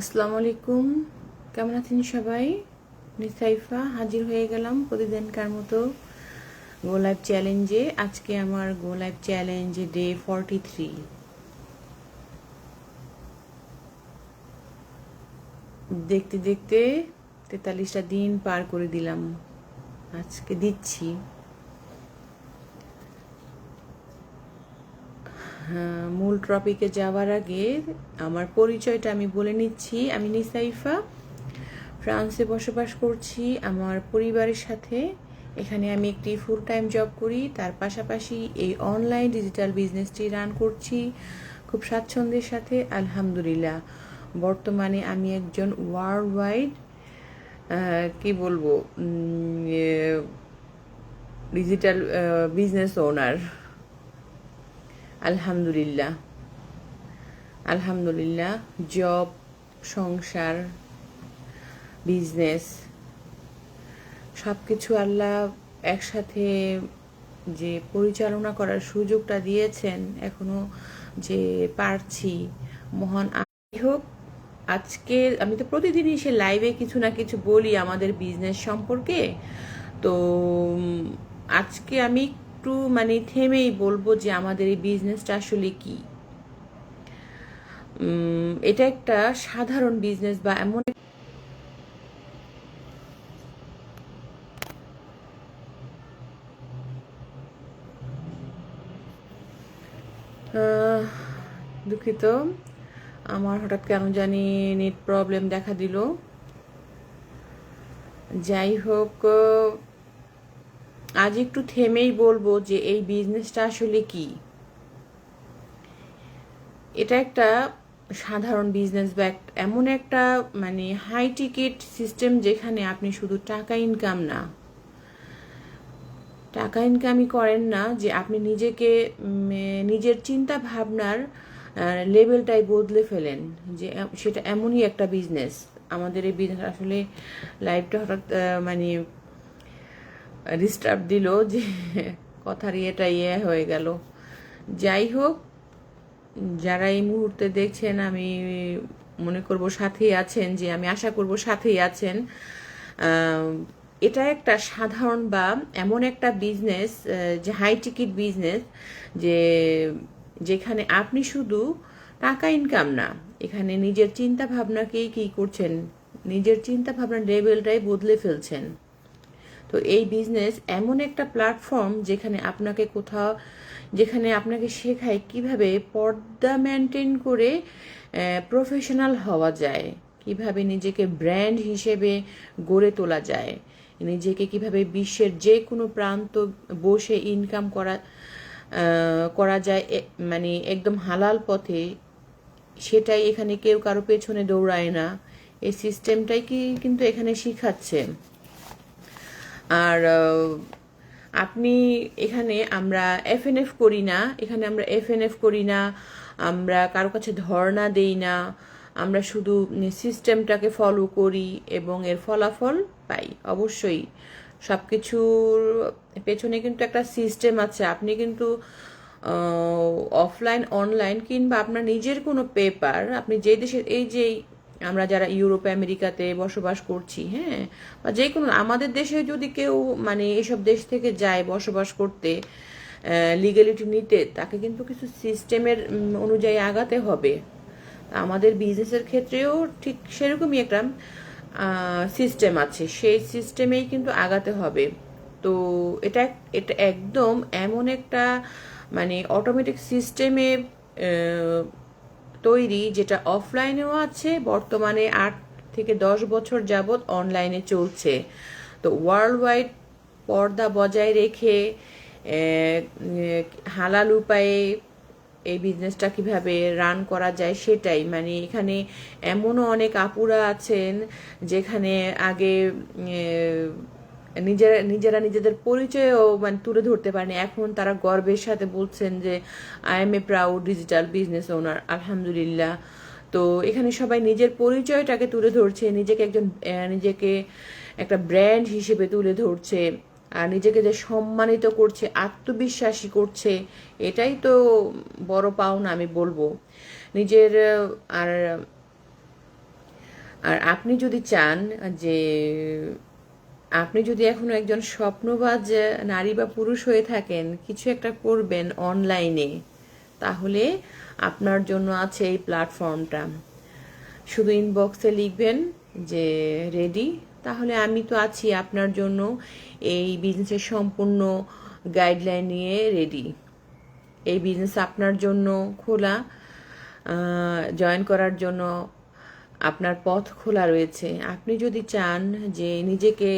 আসসালামু আলাইকুম কেমন আছেন সবাই? নিসাইফা হাজির হয়ে গেলাম প্রতিদিনকার মতো গো লাইভ চ্যালেঞ্জে আজকে আমার go live challenge day forty three দেখতে দেখতে তেতাল্লিশটা দিন পার করে দিলাম। আজকে দিচ্ছি। মূল টপিকে যাওয়ার আগে আমার পরিচয়টা আমি বলে নিচ্ছি। আমি নিসাইফা। ফ্রান্সে বসবাস করছি। আমার পরিবারের সাথে। এখানে আমি একটি ফুল টাইম জব করি। তার পাশাপাশি এই অনলাইন ডিজিটাল বিজনেসটি রান করছি খুব স্বাচ্ছন্দ্যের সাথে, আলহামদুলিল্লাহ। বর্তমানে আমি একজন ওয়ার্ল্ড ওয়াইড কি বলব? ডিজিটাল বিজনেস ওনার আলহামদুলিল্লাহ। আলহামদুলিল্লাহ জব সংসার বিজনেস সব কিছু আল্লাহ একসাথে যে পরিচালনা করার সুযোগটা দিয়েছেন, এখনও যে পারছি, মহান হোক, আজকে আমি তো প্রতিদিনই সে লাইভে কিছু না কিছু বলি আমাদের বিজনেস সম্পর্কে। তো আজকে আমি একটু মানে থেমেই বলব যে আমাদের এই বিজনেসটা আসলে কি। এটা একটা সাধারণ বিজনেস বা এমন দুঃখিত। আমার হঠাৎ কেন জানি নেট প্রবলেম দেখা দিল। যাই হোক আজ একটু থেমেই বলব যে এই বিজনেসটা আসলে কি। এটা একটা সাধারণ বিজনেস বা এমন একটা মানে হাই টিকিট সিস্টেম যেখানে আপনি শুধু টাকা ইনকাম না। টাকা ইনকামই করেন না যে আপনি নিজেকে নিজের চিন্তা ভাবনার লেভেলটাই বদলে ফেলেন। যে সেটা এমনই একটা বিজনেস আমাদের এই বিজনেস আসলে লাইফটা হঠাৎ মানে ডিস্টার্ব দিল যে কথার ইয়েটা ইয়ে হয়ে গেল। যাই হোক, যারা এই মুহূর্তে দেখছেন, আমি মনে করব সাথেই আছেন, যে আমি আশা করব সাথেই আছেন। এটা একটা সাধারণ বা এমন একটা বিজনেস যে হাই টিকিট বিজনেস যে যেখানে আপনি শুধু টাকা ইনকাম না, এখানে নিজের চিন্তা ভাবনাকেই কি করছেন? নিজের চিন্তা ভাবনার লেভেলটাই বদলে ফেলছেন। তো এই বিজনেস এমন একটা প্ল্যাটফর্ম যেখানে আপনাকে কোথাও, যেখানে আপনাকে শেখায় কীভাবে পর্দা মেনটেন করে প্রফেশনাল হওয়া যায়, কীভাবে নিজেকে ব্র্যান্ড হিসেবে গড়ে তোলা যায়, নিজেকে কীভাবে বিশ্বের যে কোনো প্রান্ত বসে ইনকাম করা করা যায় মানে একদম হালাল পথে, সেটাই এখানে কেউ কারও পেছনে দৌড়ায় না। এই সিস্টেমটাই কি কিন্তু এখানে শিখাচ্ছে। আর আপনি এখানে আমরা এফএনএফ করি না। এখানে আমরা এফএনএফ করি না। আমরা কারও কাছে ধর্ণা দেই না। আমরা শুধু সিস্টেমটাকে ফলো করি এবং এর ফলাফল পাই। অবশ্যই সব কিছুর পেছনে কিন্তু একটা সিস্টেম আছে। আপনি কিন্তু অফলাইন অনলাইন কিংবা আপনার নিজের কোনো পেপার আপনি যে দেশের এই যে আমরা যারা ইউরোপে, আমেরিকাতে বসবাস করছি হ্যাঁ বা যে কোনো আমাদের দেশে যদি কেউ মানে এসব দেশ থেকে যায় বসবাস করতে লিগ্যালিটি নিতে, তাকে কিন্তু কিছু সিস্টেমের অনুযায়ী আগাতে হবে। আমাদের বিজনেসের ক্ষেত্রেও ঠিক সেরকমই একটা সিস্টেম আছে। সেই সিস্টেমেই কিন্তু আগাতে হবে। তো এটা এটা একদম এমন একটা মানে অটোমেটিক সিস্টেমে তৈরি, যেটা অফলাইনেও আছে, বর্তমানে আট থেকে দশ বছর যাবৎ অনলাইনে চলছে। তো ওয়ার্ল্ড ওয়াইড পর্দা বজায় রেখে হালাল উপায়ে এই বিজনেসটা কীভাবে রান করা যায় সেটাই। মানে এখানে এমনও অনেক আপুরা আছেন, যেখানে আগে নিজেরা নিজেরা নিজেদের পরিচয়ও মানে তুলে ধরতে পারেনি। এখন তারা গর্বের সাথে বলছেন যে I am a proud digital business owner আলহামদুলিল্লাহ। তো এখানে সবাই নিজের পরিচয়টাকে তুলে ধরছে, নিজেকে একজন নিজেকে একটা ব্র্যান্ড হিসেবে তুলে ধরছে, আর নিজেকে যে সম্মানিত করছে, আত্মবিশ্বাসী করছে, এটাই তো বড় পাওনা আমি বলব। নিজের, আর আর আপনি যদি চান যে আপনি যদি এখনও একজন স্বপ্নবাজ নারী বা পুরুষ হয়ে থাকেন, কিছু একটা করবেন অনলাইনে তাহলে আপনার জন্য আছে এই প্ল্যাটফর্মটা শুধু ইনবক্সে লিখবেন যে রেডি তাহলে আমি তো আছি আপনার জন্য এই বিজনেসের সম্পূর্ণ গাইডলাইন নিয়ে রেডি এই বিজনেস আপনার জন্য খোলা জয়েন করার জন্য আপনার পথ খোলা রয়েছে। আপনি যদি চান যে নিজেকে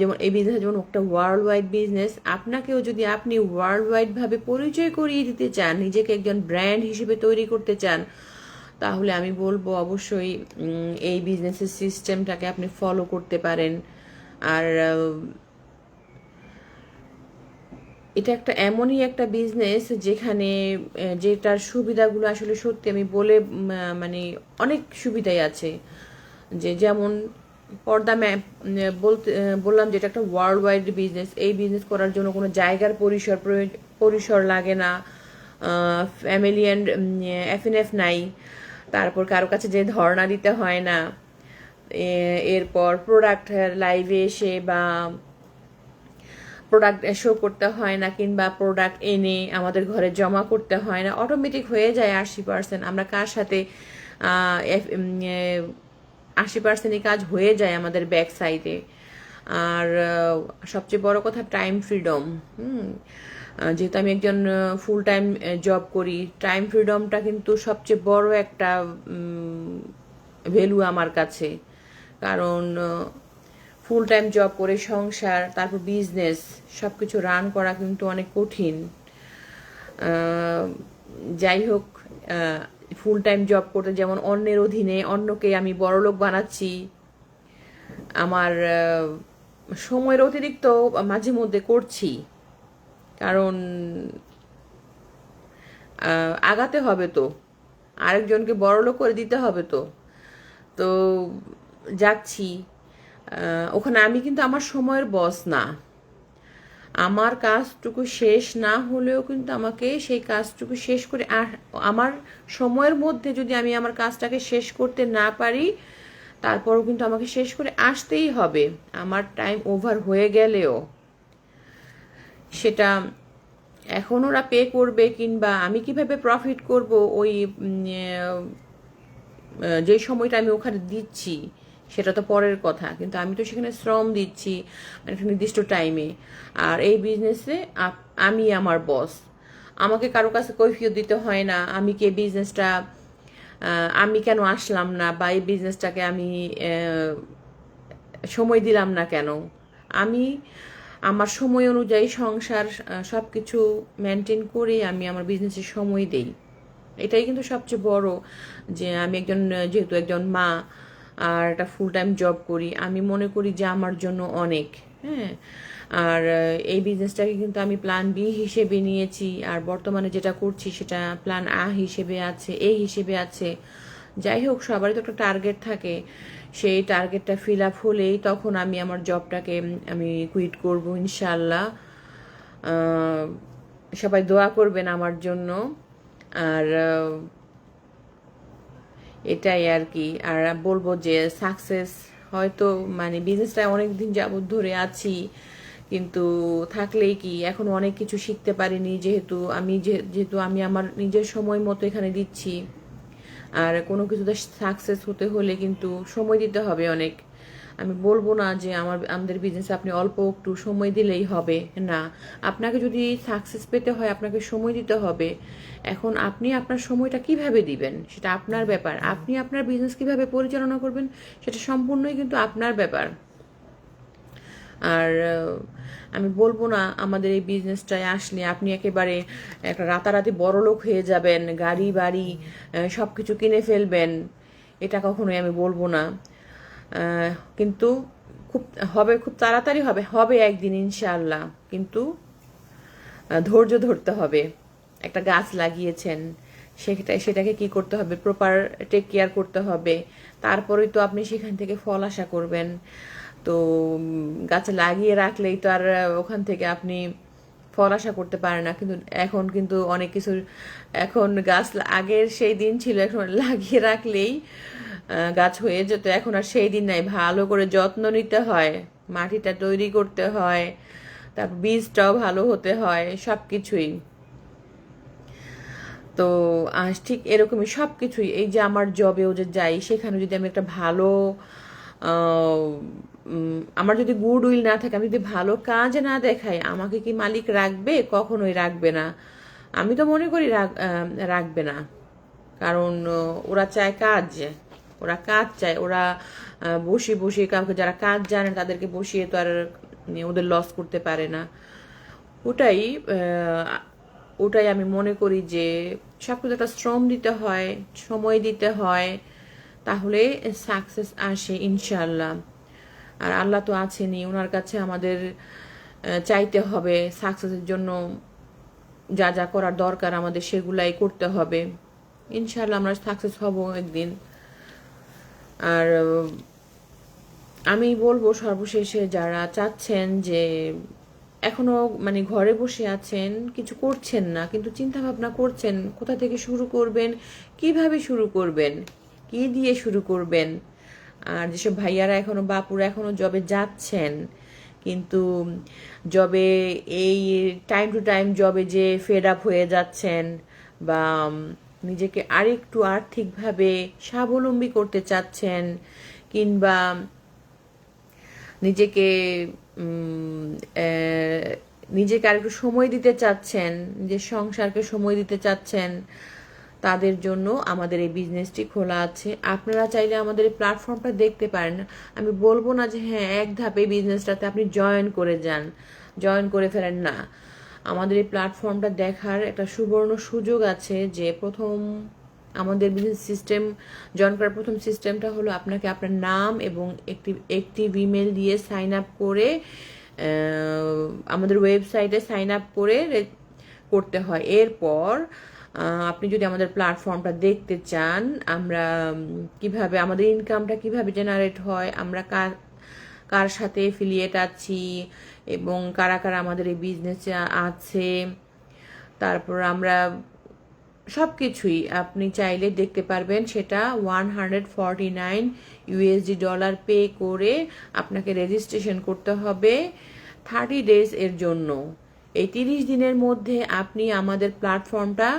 যেমন এই বিজনেস যেমন একটা ওয়ার্ল্ড ওয়াইড বিজনেস আপনাকেও যদি আপনি ওয়ার্ল্ড ওয়াইডভাবে পরিচয় করিয়ে দিতে চান, নিজেকে একজন ব্র্যান্ড হিসেবে তৈরি করতে চান, তাহলে আমি বলব অবশ্যই এই বিজনেসের সিস্টেমটাকে আপনি ফলো করতে পারেন। আর এটা একটা এমনই একটা বিজনেস যেখানে যেটার সুবিধাগুলো আসলে সত্যি আমি বলে মানে অনেক সুবিধাই আছে। যে যেমন পর্দা ম্যাপ বলতে বললাম যে এটা একটা ওয়ার্ল্ড ওয়াইড বিজনেস এই বিজনেস করার জন্য কোনো জায়গার পরিসর পরিসর লাগে না। ফ্যামিলি অ্যান্ড এফ নাই। তারপর কারও কাছে যে ধর্ণা দিতে হয় না এরপর প্রোডাক্ট লাইভে এসে বা প্রোডাক্ট শো করতে হয় না কিংবা প্রোডাক্ট এনে আমাদের ঘরে জমা করতে হয় না অটোমেটিক হয়ে যায় আশি পার্সেন্ট আমরা কার সাথে আশি পার্সেন্টই কাজ হয়ে যায় আমাদের ব্যাক সাইডে আর সবচেয়ে বড় কথা টাইম ফ্রিডম যেহেতু আমি একজন ফুল টাইম জব করি টাইম ফ্রিডমটা কিন্তু সবচেয়ে বড় একটা ভ্যালু আমার কাছে। কারণ ফুল টাইম জব করে সংসার, তারপর বিজনেস সব কিছু রান করা কিন্তু অনেক কঠিন। যাই হোক ফুল টাইম জব করতে যেমন অন্যের অধীনে অন্যকে আমি বড়লোক বানাচ্ছি, আমার সময়ের অতিরিক্ত মাঝে মধ্যে করছি। কারণ আগাতে হবে তো, আরেকজনকে বড়লোক করে দিতে হবে তো। তো যাচ্ছি। ওখানে আমি কিন্তু আমার সময়ের বস না। আমার কাজটুকু শেষ না হলেও কিন্তু আমাকে সেই কাজটুকু শেষ করে আমার সময়ের মধ্যে যদি আমি আমার কাজটাকে শেষ করতে না পারি, তারপরও কিন্তু আমাকে শেষ করে আসতেই হবে। আমার টাইম ওভার হয়ে গেলেও। সেটা এখন ওরা পে করবে কিংবা আমি কীভাবে প্রফিট করব ওই যে সময়টা আমি ওখানে দিচ্ছি। সেটা তো পরের কথা, কিন্তু আমি তো সেখানে শ্রম দিচ্ছি মানে একটা নির্দিষ্ট টাইমে আর এই বিজনেসে আমি আমার বস আমাকে কারও কাছে কৈফিয়ত দিতে হয় না, আমি কি বিজনেসটা আমি কেন আসলাম না, বা এই বিজনেসটাকে আমি সময় দিলাম না কেন? আমি আমার সময় অনুযায়ী সংসার সব কিছু মেনটেন করে আমি আমার বিজনেসে সময় দেই। এটাই কিন্তু সবচেয়ে বড় যে আমি একজন, যেহেতু একজন মা আর একটা ফুল টাইম জব করি। আমি মনে করি যে আমার জন্য অনেক হ্যাঁ? আর এই বিজনেসটাকে কিন্তু আমি প্ল্যান বি হিসেবে নিয়েছি। আর বর্তমানে যেটা করছি সেটা প্ল্যান আ হিসেবে আছে এ হিসেবে আছে। যাই হোক, সবারই তো একটা টার্গেট থাকে। সেই টার্গেটটা ফিল আপ হলেই তখন আমি আমার জবটাকে আমি কুইট করব ইনশাল্লাহ সবাই দোয়া করবেন আমার জন্য। আর এটাই আর কি। আর বলব যে সাকসেস হয়তো মানে বিজনেসটা অনেক দিন ধরে আছি, কিন্তু থাকলেই কি এখন অনেক কিছু শিখতে পারিনি যেহেতু আমি যেহেতু আমি আমার নিজের সময় মতো এখানে দিচ্ছি। আর কোনো কিছুতে সাকসেস হতে হলে কিন্তু সময় দিতে হবে অনেক। আমি বলব না যে আমার, আমাদের বিজনেসে আপনি অল্প একটু সময় দিলেই হবে, না। আপনাকে যদি সাকসেস পেতে হয়, আপনাকে সময় দিতে হবে। এখন আপনি আপনার সময়টা কীভাবে দিবেন, সেটা আপনার ব্যাপার। আপনি আপনার বিজনেস কীভাবে পরিচালনা করবেন, সেটা সম্পূর্ণই কিন্তু আপনার ব্যাপার। আর আমি বলব না, আমাদের এই বিজনেসটায় আসলে আপনি একেবারে একটা রাতারাতি বড় লোক হয়ে যাবেন, গাড়ি, বাড়ি সব কিছু কিনে ফেলবেন। এটা কখনোই আমি বলব না। কিন্তু খুব, হবে, খুব তাড়াতাড়ি হবে হবে একদিন, ইনশাআল্লাহ। কিন্তু ধৈর্য ধরতে হবে। একটা গাছ লাগিয়েছেন, সেটা, সেটাকে কি করতে হবে? প্রপার টেক কেয়ার করতে হবে। তারপরেই তো আপনি সেখান থেকে ফল আশা করবেন। তো গাছ লাগিয়ে রাখলেই তো আর ওখান থেকে আপনি ফল আশা করতে পারে না। কিন্তু এখন কিন্তু অনেক কিছু এখন গাছ আগের সেই দিন ছিল, এখন লাগিয়ে রাখলেই গাছ হয়ে যেত। এখন আর সেই দিন নাই। ভালো করে যত্ন নিতে হয়, মাটিটা তৈরি করতে হয়, তারপর বীজটাও ভালো হতে হয় সব কিছুই তো ঠিক এরকমই সব কিছুই এই যে আমার জবেও যে যাই, সেখানে যদি আমি একটা ভালো আমার যদি গুড উইল না থাকে, আমি যদি ভালো কাজ না দেখাই, আমাকে কি মালিক রাখবে? কখনোই রাখবে না। আমি তো মনে করি রাখ- রাখবে না। কারণ ওরা চায় কাজ। ওরা কাজ চায় ওরা আহ, বসিয়ে বসিয়ে কাউকে যারা কাজ জানে তাদেরকে বসিয়ে তো আর ওদের লস করতে পারে না। ওটাই ওটাই আমি মনে করি যে সব কিছু একটা শ্রম দিতে হয় সময় দিতে হয় তাহলে সাকসেস আসে ইনশাল্লাহ আর আল্লাহ তো আছেনই ওনার কাছে আমাদের চাইতে হবে সাকসেসের জন্য যা যা করার দরকার আমাদের সেগুলাই করতে হবে। ইনশাল্লাহ আমরা সাকসেস হব একদিন। আর আমি বলব সর্বশেষে যারা চাচ্ছেন যে এখনও মানে ঘরে বসে আছেন, কিছু করছেন না, কিন্তু চিন্তা ভাবনা করছেন, কোথা থেকে শুরু করবেন, কীভাবে শুরু করবেন, কি দিয়ে শুরু করবেন, আর যেসব ভাইয়ারা এখনও, বাপুরা এখনও জবে যাচ্ছেন, কিন্তু জবে এই টাইম টু টাইম জবে যে ফেড আপ হয়ে যাচ্ছেন বা নিজেকে আরেকটু আর্থিকভাবে স্বাবলম্বী করতে চাচ্ছেন, কিংবা নিজেকে নিজেকে আরেকটু সময় দিতে চাচ্ছেন, নিজের সংসারকে সময় দিতে চাচ্ছেন, তাদের জন্য আমাদের এই বিজনেসটি খোলা আছে। আপনারা চাইলে আমাদের এই প্ল্যাটফর্মটা দেখতে পারেন। আমি বলব না যে হ্যাঁ এক ধাপে বিজনেসটাতে আপনি জয়েন করে যান। জয়েন করে ফেলেন না। আমাদের এই প্ল্যাটফর্মটা দেখার একটা সুবর্ণ সুযোগ আছে যে প্রথম আমাদের বিজনেস সিস্টেম জয়েন করার প্রথম সিস্টেমটা হলো আপনাকে আপনার নাম এবং একটি একটি ইমেল দিয়ে সাইন আপ করে আমাদের ওয়েবসাইটে সাইন আপ করে করতে হয়। এরপর আপনি যদি আমাদের প্ল্যাটফর্মটা দেখতে চান, আমরা কীভাবে, আমাদের ইনকামটা কীভাবে জেনারেট হয়, আমরা কার সাথে এফিলিয়েট আছি এবং কারা কারা আমাদের এই বিজনেসে আছে। তারপর আমরা সব কিছুই আপনি চাইলে দেখতে পারবেন সেটা one hundred forty nine USD dollar pay করে আপনাকে রেজিস্ট্রেশন করতে হবে থার্টি ডেজ এর জন্য। এই তিরিশ দিনের মধ্যে আপনি আমাদের প্ল্যাটফর্মটা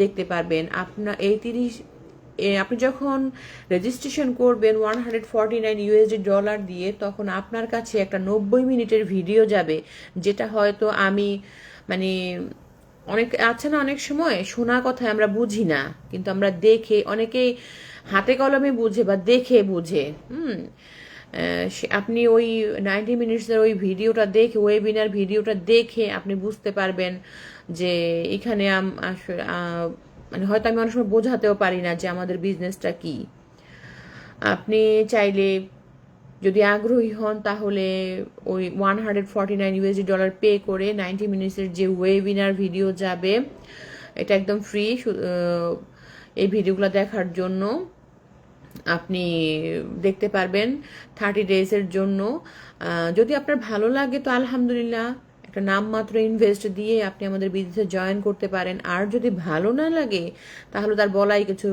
দেখতে পারবেন। আপনার এই তিরিশ আপনি যখন রেজিস্ট্রেশন করবেন one hundred forty nine USD dollar দিয়ে, তখন আপনার কাছে একটা নব্বই মিনিটের ভিডিও যাবে, যেটা হয়তো আমি মানে অনেক, আছে না অনেক সময়, শোনা কথা আমরা বুঝি না, কিন্তু আমরা দেখে, অনেকেই হাতে কলমে বুঝে বা দেখে বুঝে, হুম। আপনি ওই নাইনটি মিনিটসের ওই ভিডিওটা দেখে ওয়েবিনার ভিডিওটা দেখে আপনি বুঝতে পারবেন যে এখানে মানে হয়তো আমি অনেক সময় বোঝাতেও পারি না যে আমাদের বিজনেসটা কি। আপনি চাইলে যদি আগ্রহী হন, তাহলে ওই one hundred forty nine USD dollar pay করে নাইনটি মিনিটসের যে ওয়েবিনার ভিডিও যাবে, এটা একদম ফ্রি এই ভিডিওগুলো দেখার জন্য আপনি দেখতে পারবেন থার্টি ডেজের জন্য। যদি আপনার ভালো লাগে, তো আলহামদুলিল্লাহ। একটা নামমাত্র ইনভেস্ট দিয়ে আপনি আমাদের বিজনেসে জয়েন করতে পারেন। আর যদি ভালো না লাগে, তাহলে তার বলাই কিছু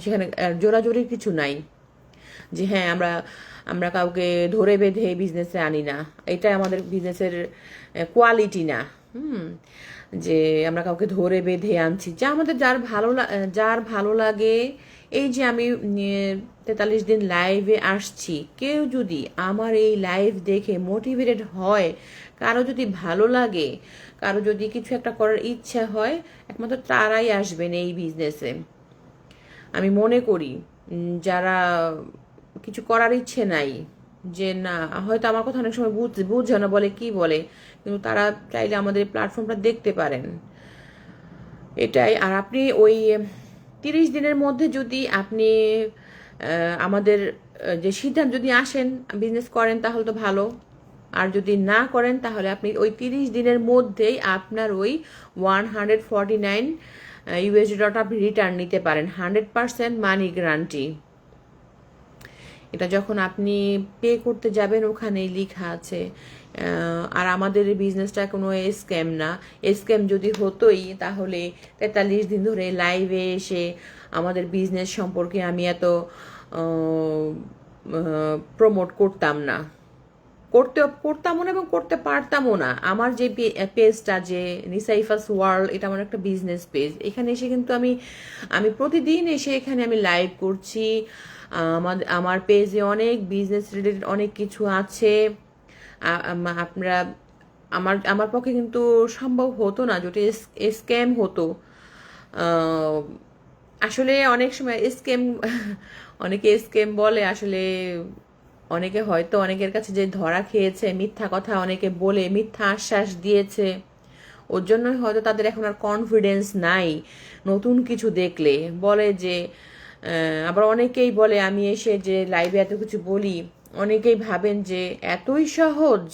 সেখানে জোরাজোরির কিছু নাই। যে হ্যাঁ আমরা আমরা কাউকে ধরে বেঁধে বিজনেসে আনি না। এটাই আমাদের বিজনেসের কোয়ালিটি না। হুম, যে আমরা কাউকে ধরে বেঁধে আনছি। যা আমাদের যার ভালো যার ভালো লাগে, এই যে আমি তেতাল্লিশ দিন লাইভে আসছি। কেউ যদি আমার এই লাইভ দেখে মোটিভেটেড হয়, কারও যদি ভালো লাগে, কারও যদি কিছু একটা করার ইচ্ছা হয়, একমাত্র তারাই আসবেন এই বিজনেসে আমি মনে করি যারা কিছু করার ইচ্ছে নাই, যে না, হয়তো আমার কথা অনেক সময় বুঝ, বুঝে না বলে কি বলে, কিন্তু তারা চাইলে আমাদের প্ল্যাটফর্মটা দেখতে পারেন। এটাই। আর আপনি ওই তিরিশ দিনের মধ্যে যদি আপনি আমাদের যে সিদ্ধান্ত যদি আসেন বিজনেস করেন, তাহলে তো ভালো। আর যদি না করেন, তাহলে আপনি ওই তিরিশ দিনের মধ্যেই আপনার ওই one hundred forty nine USD dot আপনি রিটার্ন নিতে পারেন। হান্ড্রেড পার্সেন্ট মানি গ্যারান্টি এটা যখন আপনি পে করতে যাবেন, ওখানেই লেখা আছে। আর আমাদের বিজনেসটা কোনো স্ক্যাম না। স্ক্যাম যদি হতোই, তাহলে তেতাল্লিশ দিন ধরে লাইভে এসে আমাদের বিজনেস সম্পর্কে আমি এত প্রমোট করতাম না। করতে, করতামও না এবং করতে পারতামও না। আমার যে পেজটা যে নিসাইফাস ওয়ার্ল্ড এটা আমার একটা বিজনেস পেজ এখানে এসে কিন্তু আমি আমি প্রতিদিন এসে এখানে আমি লাইভ করছি। আমার আমার পেজে অনেক বিজনেস রিলেটেড অনেক কিছু আছে। আ- আম- আপনারা আমার আমার পক্ষে কিন্তু সম্ভব হতো না যেটা স্ক্যাম হতো। আসলে অনেক সময় স্ক্যাম অনেকে স্ক্যাম বলে, আসলে অনেকে হয়তো অনেকের কাছে যে ধরা খেয়েছে, মিথ্যা কথা অনেকে বলে, মিথ্যা আশ্বাস দিয়েছে, ওর জন্যই হয়তো তাদের এখন আর কনফিডেন্স নাই নতুন কিছু দেখলে। বলে যে আবার অনেকেই বলে, আমি এসে যে লাইভে এত কিছু বলি অনেকেই ভাবেন যে এতই সহজ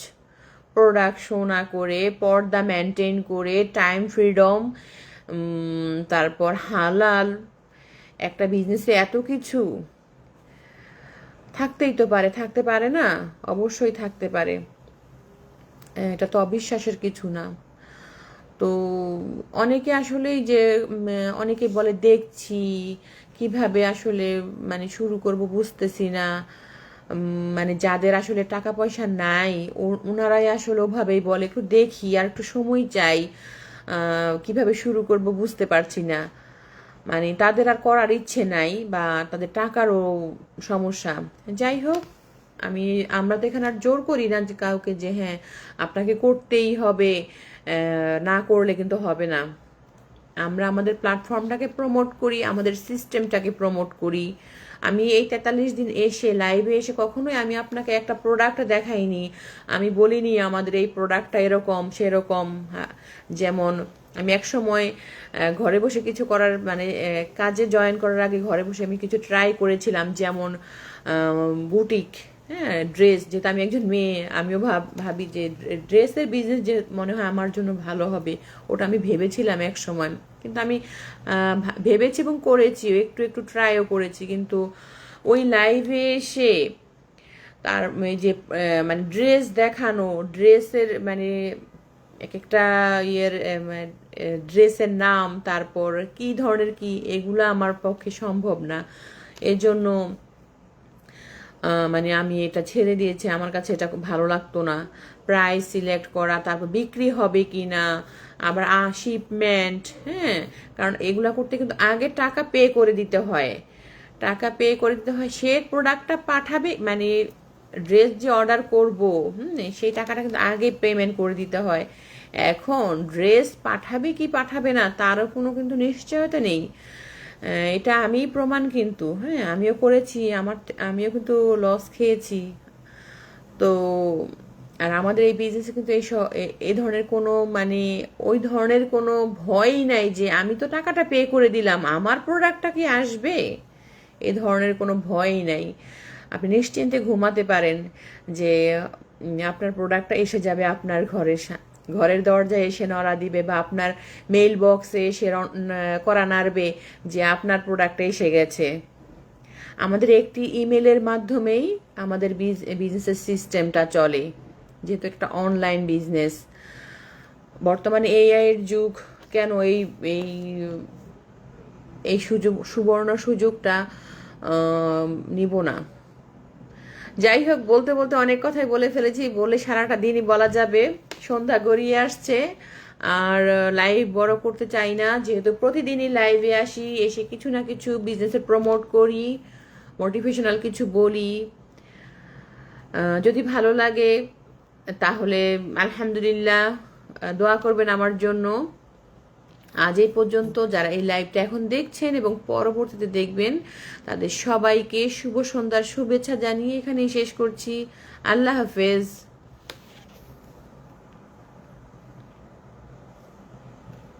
প্রোডাক্ট শো না করে, পর্দা মেনটেন করে টাইম ফ্রিডম তারপর হালাল, একটা বিজনেসে এত কিছু থাকতেই তো পারে, থাকতে পারে না? অবশ্যই থাকতে পারে। এটা তো অবিশ্বাসের কিছু না। তো অনেকে আসলেই যে অনেকে বলে দেখছি, কীভাবে আসলে মানে শুরু করব বুঝতেছি না। মানে যাদের আসলে টাকা পয়সা নাই ওনারাই আসলে ওভাবেই বলে, একটু দেখি আর একটু সময় চাই কীভাবে শুরু করব বুঝতে পারছি না। মানে তাদের আর করার ইচ্ছে নাই বা তাদের টাকারও সমস্যা। যাই হোক, আমি, আমরা তো এখানে আর জোর করি না যে কাউকে যে হ্যাঁ আপনাকে করতেই হবে না করলে কিন্তু হবে না। আমরা আমাদের প্ল্যাটফর্মটাকে প্রমোট করি, আমাদের সিস্টেমটাকে প্রমোট করি। আমি এই তেতাল্লিশ দিন এসে লাইভে এসে কখনোই আমি আপনাকে একটা প্রোডাক্ট দেখাইনি। আমি বলিনি আমাদের এই প্রোডাক্টটা এরকম সেরকম হ্যাঁ, যেমন আমি এক সময় ঘরে বসে কিছু করার মানে কাজে জয়েন করার আগে ঘরে বসে আমি কিছু ট্রাই করেছিলাম যেমন বুটিক হ্যাঁ ড্রেস যেহেতু আমি একজন মেয়ে, আমিও ভাব, ভাবি যে ড্রেসের বিজনেস যে মনে হয় আমার জন্য ভালো হবে, ওটা আমি ভেবেছিলাম এক সময়। কিন্তু আমি ভেবেছি এবং করেছি, একটু একটু ট্রাইও করেছি। কিন্তু ওই লাইভে এসে তার যে মানে ড্রেস দেখানো ড্রেসের মানে এক একটা ইয়ের ড্রেসের নাম, তারপর কি ধরনের কি, এগুলো আমার পক্ষে সম্ভব না। এজন্য মানে আমি এটা ছেড়ে দিয়েছি, আমার কাছে এটা ভালো লাগতো না। প্রাইস সিলেক্ট করা, তারপর বিক্রি হবে কি না আবার শিপমেন্ট হ্যাঁ? কারণ এগুলো করতে কিন্তু আগে টাকা পে করে দিতে হয়। টাকা পে করে দিতে হয়, সে প্রোডাক্টটা পাঠাবে মানে ড্রেস যে অর্ডার করব, হুম, সেই টাকাটা কিন্তু আগে পেমেন্ট করে দিতে হয়। এখন ড্রেস পাঠাবে কি পাঠাবে না, তারও কোনো কিন্তু নিশ্চয়তা নেই। এটা আমি প্রমাণ কিন্তু হ্যাঁ আমিও করেছি, আমার আমিও কিন্তু লস খেয়েছি। তো, আর আমাদের এই বিজনেসে কিন্তু এই এ- এই ধরনের কোনো মানে ওই ধরনের কোনো ভয়ই নাই যে আমি তো টাকাটা পে করে দিলাম, আমার প্রোডাক্টটা কি আসবে? এ ধরনের কোনো ভয়ই নাই। আপনি নিশ্চিন্তে ঘুমাতে পারেন যে আপনার প্রোডাক্টটা এসে যাবে আপনার ঘরের ঘরের দরজায় এসে নড়া দিবে বা আপনার মেইল বক্সে এসে করা নাড়বে যে আপনার প্রোডাক্টটা এসে গেছে। আমাদের একটি ইমেলের মাধ্যমেই আমাদের বিজনেসের সিস্টেমটা চলে, যেহেতু একটা অনলাইন বিজনেস বর্তমানে এআইয়ের যুগ, কেন এই এই এই সুযোগ, সুবর্ণ সুযোগটা নিব না। যাই হোক বলতে বলতে অনেক কথাই বলে ফেলেছি। বলে সারাটা দিনই বলা যাবে। সন্ধ্যা গড়িয়ে আসছে। আর লাইভ বড় করতে চাই না। যেহেতু প্রতিদিনই লাইভে আসি, এসে কিছু না কিছু বিজনেসের প্রমোট করি মোটিভেশনাল কিছু বলি। যদি ভালো লাগে, তাহলে আলহামদুলিল্লাহ দোয়া করবেন আমার জন্য। আজ এই পর্যন্ত যারা এই লাইভটা এখন দেখছেন এবং পরবর্তীতে দেখবেন, তাদের সবাইকে শুভ সন্ধ্যার শুভেচ্ছা জানিয়ে এখানেই শেষ করছি। আল্লাহ হাফেজ।